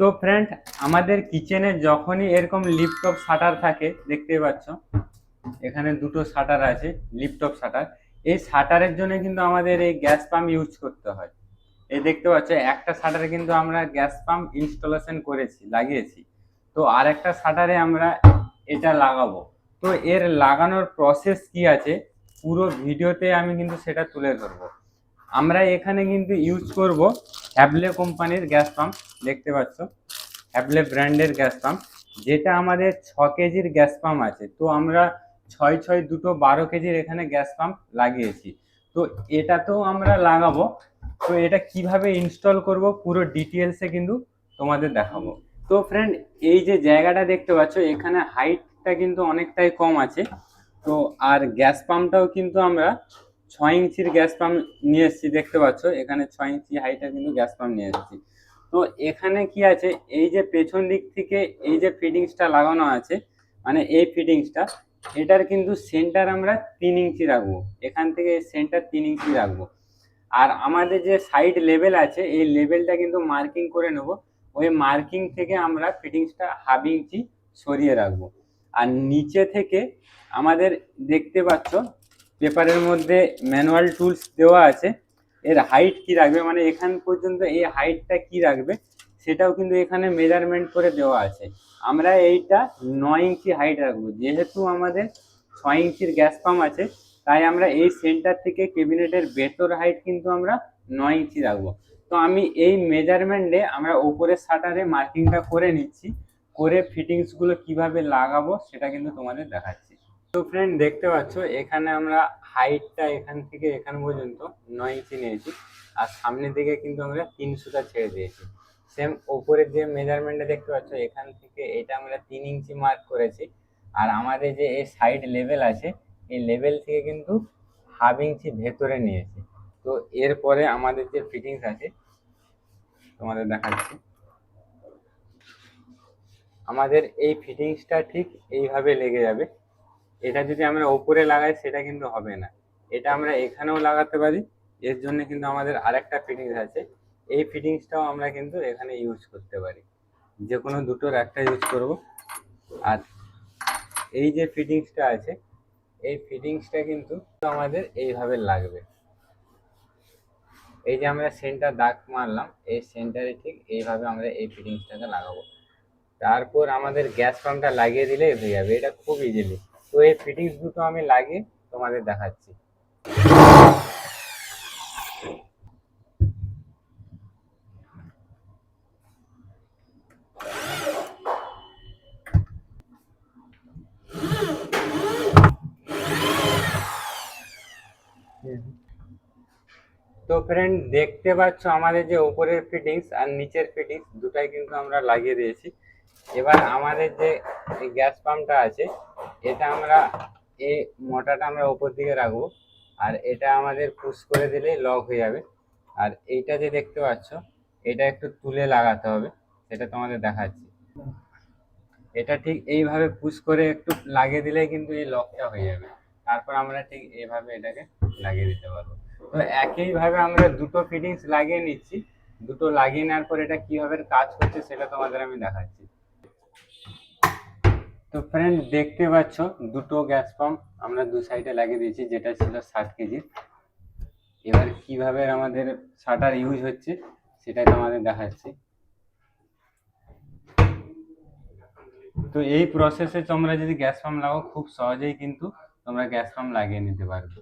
তো ফ্রেন্ড আমাদের কিচেনে যখনই এরকম লিপটপ শাটার থাকে, দেখতেই পাচ্ছ, এখানে দুটো শাটার আছে লিপটপ শাটার এই শাটারের জন্য কিন্তু আমাদের এই গ্যাস পাম্প ইউজ করতে হয়। এই দেখতে পাচ্ছ, একটা শাটারে কিন্তু আমরা গ্যাস পাম্প ইনস্টলেশন করেছি, লাগিয়েছি। তো আর একটা শাটারে আমরা এটা লাগাবো। তো এর লাগানোর প্রসেস কি আছে, পুরো ভিডিওতে আমি কিন্তু সেটা তুলে ধরবো। আমরা এখানে কিন্তু ইউজ করব হ্যাবলে কোম্পানির গ্যাস পাম্প দেখতে পাচ্ছ? হ্যাবলে ব্র্যান্ডের গ্যাস পাম্প যেটা আমাদের ছ কেজির গ্যাস পাম্প আছে। তো আমরা ছয় ছয় দুটো বারো কেজির এখানে গ্যাস পাম্প লাগিয়েছি। তো এটা তো আমরা লাগাবো। তো এটা কীভাবে ইনস্টল করব পুরো ডিটেলসে কিন্তু তোমাদের দেখাবো। তো ফ্রেন্ড এই যে জায়গাটা দেখতে পাচ্ছ, এখানে হাইটটা কিন্তু অনেকটাই কম আছে। তো আর গ্যাস পাম্পটাও কিন্তু আমরা ছয় ইঞ্চির গ্যাস পাম্প নিয়ে এসেছি, দেখতে পাচ্ছ? এখানে ছয় ইঞ্চি হাইটের কিন্তু গ্যাস পাম্প নিয়ে এসেছি। তো এখানে কি আছে? এই যে পেছন দিক থেকে এই যে ফিটিংসটা লাগানো আছে মানে এই ফিটিংসটা এটার কিন্তু সেন্টার আমরা তিন ইঞ্চি রাখব। এখান থেকে সেন্টার তিন ইঞ্চি রাখব। আর আমাদের যে সাইড লেভেল আছে, এই লেভেলটা কিন্তু মার্কিং করে নেব। ওই মার্কিং থেকে আমরা ফিটিংসটা হাফ ইঞ্চি সরিয়ে রাখব। আর নিচে থেকে আমাদের দেখতে পাচ্ছ পেপারের মধ্যে ম্যানুয়াল টুলস দেওয়া আছে। এর হাইট কি রাখবে? মানে এখান পর্যন্ত এই হাইটটা কি রাখবে? সেটাও কিন্তু এখানে মেজারমেন্ট করে দেওয়া আছে। আমরা এইটা নয় ইঞ্চি হাইট রাখব। যেহেতু আমাদের ছয় ইঞ্চির গ্যাস পাম্প আছে, তাই আমরা এই সেন্টার থেকে ক্যাবিনেটের ভেতর হাইট কিন্তু আমরা নয় ইঞ্চি রাখব। তো আমি এই মেজারমেন্টে আমরা ওপরের শাটারে মার্কিংটা করে নিচ্ছি। করে ফিটিংসগুলো কীভাবে লাগাবো, সেটা কিন্তু তোমাদের দেখাচ্ছি। তো ফ্রেন্ড দেখতে পাচ্ছ, এখানে আমরা হাইটটা এখান থেকে এখান পর্যন্ত নয় ইঞ্চি নিয়েছি, আর সামনের দিকে কিন্তু আমরা তিন সুতা ছেড়ে দিয়েছি। সেম ওপরের যে মেজারমেন্টটা দেখতে পাচ্ছ, এখান থেকে এটা আমরা তিন ইঞ্চি মার্ক করেছি, আর আমাদের যে এই সাইড লেভেল আছে, এই লেভেল থেকে কিন্তু হাফ ইঞ্চি ভেতরে নিয়েছি। তো এরপরে আমাদের যে ফিটিংস আছে, তোমাদের দেখাচ্ছি। আমাদের এই ফিটিংসটা ঠিক এইভাবে লেগে যাবে এটা যদি আমরা ওপরে লাগাই, সেটা কিন্তু হবে না। এটা আমরা এখানেও লাগাতে পারি। এর জন্য কিন্তু আমাদের আরেকটা ফিটিংস আছে। এই ফিটিংসটাও আমরা কিন্তু এখানে ইউজ করতে পারি। যে কোনো দুটোর একটা ইউজ করব। আর এই যে ফিটিংসটা আছে, এই ফিটিংসটা কিন্তু আমাদের এইভাবে লাগবে। এই যে আমরা সেন্টার দাগ মারলাম, এই সেন্টারে ঠিক এইভাবে আমরা এই ফিটিংসটাকে লাগাবো। তারপর আমাদের গ্যাস পাম্পটা লাগিয়ে দিলে হয়ে যাবে। এটা খুব ইজিলি তো এই ফিটিংস দুটো আমি লাগিয়ে তোমাদের দেখাচ্ছি। তো ফ্রেন্ড দেখতে পাচ্ছ আমাদের যে উপরের ফিটিংস আর নিচের ফিটিংস দুটাই কিন্তু আমরা লাগিয়ে দিয়েছি। এবার আমাদের যে গ্যাস পাম্পটা আছে এটা আমরা, এই মোটাটা আমরা ওপর দিকে রাখব। আর এটা আমাদের পুশ করে দিলেই লক হয়ে যাবে। আর এইটা যে দেখতে পাচ্ছ, এটা একটু তুলে লাগাতে হবে, সেটা তোমাদের দেখাচ্ছি। এটা ঠিক এইভাবে পুশ করে একটু লাগিয়ে দিলেই কিন্তু এই লকটা হয়ে যাবে। তারপর আমরা ঠিক এইভাবে এটাকে লাগিয়ে দিতে পারব। তো একইভাবে আমরা দুটো ফিটিংস লাগিয়ে নিচ্ছি। দুটো লাগিয়ে নেওয়ার পর এটা কীভাবে কাজ করছে সেটা তোমাদের আমি দেখাচ্ছি। তো ফ্রেন্ড দেখতে পাচ্ছ, দুটো গ্যাস পাম্প আমরা দু সাইডে লাগিয়ে দিয়েছি, যেটা ছিল ষাট কেজির এবার কীভাবে আমাদের শাটার ইউজ হচ্ছে, সেটাই তোমাদের দেখাচ্ছি। তো এই প্রসেসে তোমরা যদি গ্যাস পাম্প লাগাও, খুব সহজেই কিন্তু তোমরা গ্যাস পাম্প লাগিয়ে নিতে পারবে।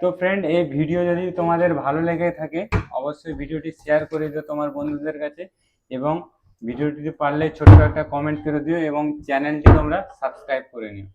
তো ফ্রেন্ড এই ভিডিও যদি তোমাদের ভালো লেগে থাকে, অবশ্যই ভিডিওটি শেয়ার করে দিও তোমার বন্ধুদের কাছে এবং ভিডিওটি পারলে ছোট্ট একটা কমেন্ট করে দিও এবং চ্যানেলটি তোমরা সাবস্ক্রাইব করে নিও।